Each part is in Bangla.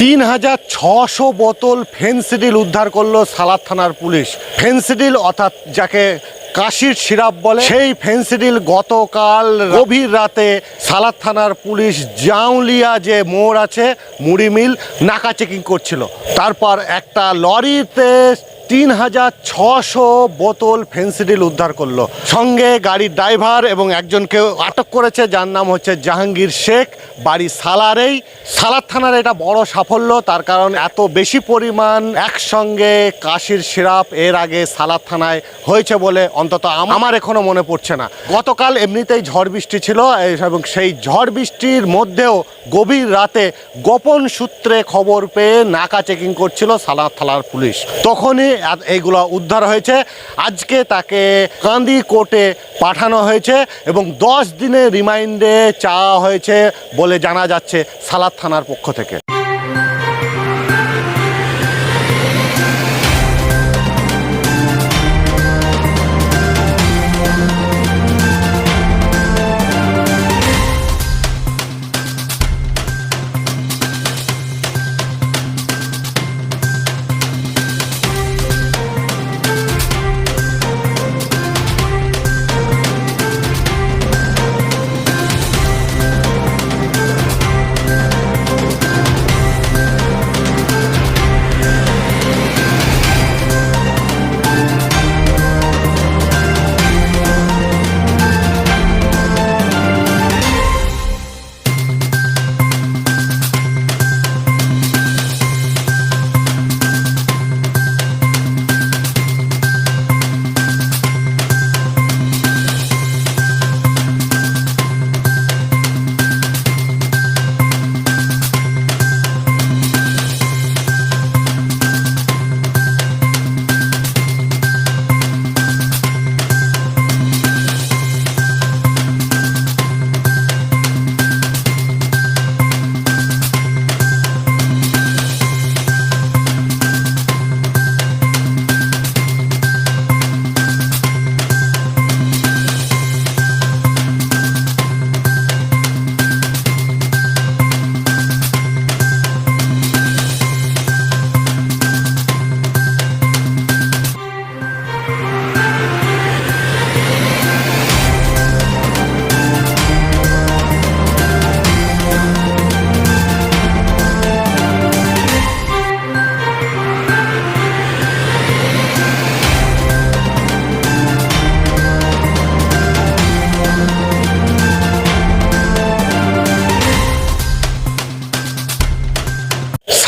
তিন হাজার ছশো বোতল ফেন্সিডিল উদ্ধার করল সালাদ থানার পুলিশ। ফেন্সিডিল অর্থাৎ যাকে কাশির সিরাপ বলে, সেই ফেন্সিডিল গতকাল গভীর রাতে সালাদ থানার পুলিশ জাউলিয়া যে মোড় আছে, মুড়ি মিল, নাকা চেকিং করছিল। তারপর একটা লরিতে তিন হাজার ছশো বোতল ফেন্সিডিল উদ্ধার করল। সঙ্গে গাড়ির ড্রাইভার এবং একজনকে আটক করেছে, যার নাম হচ্ছে জাহাঙ্গীর শেখ। বাড়ি সালারেই। সালার থানার এটা বড় সাফল্য, তার কারণ এত বেশি পরিমাণ একসঙ্গে কাশির সিরাপ এর আগে সালার থানায় হয়েছে বলে অন্তত আমার এখনও মনে পড়ছে না। গতকাল এমনিতেই ঝড় বৃষ্টি ছিল, এবং সেই ঝড় বৃষ্টির মধ্যেও গভীর রাতে গোপন সূত্রে খবর পেয়ে নাকা চেকিং করছিল সালার থানার পুলিশ। তখনই এইগুলো উদ্ধার হয়েছে। আজকে তাকে কান্দি কোর্টে পাঠানো হয়েছে এবং দশ দিনের রিমাইন্ডে চাওয়া হয়েছে বলে জানা যাচ্ছে সালাদ থানার পক্ষ থেকে।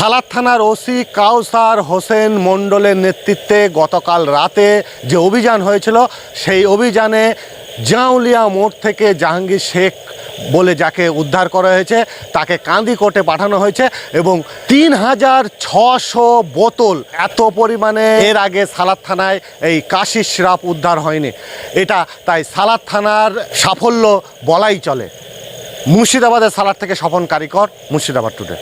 সালাদ থানার ওসি কাউসার হোসেন মণ্ডলের নেতৃত্বে গতকাল রাতে যে অভিযান হয়েছিল, সেই অভিযানে জাউলিয়া মোড় থেকে জাহাঙ্গীর শেখ বলে যাকে উদ্ধার করা হয়েছে, তাকে কান্দি কোর্টে পাঠানো হয়েছে এবং তিন হাজার ছশো বোতল এত পরিমাণে এর আগে সালাদ থানায় এই কাশি সিরাপ উদ্ধার হয়নি। এটা তাই সালাদ থানার সাফল্য বলাই চলে। মুর্শিদাবাদের সালাদ থেকে স্বপন কারিকর, মুর্শিদাবাদ টুডে।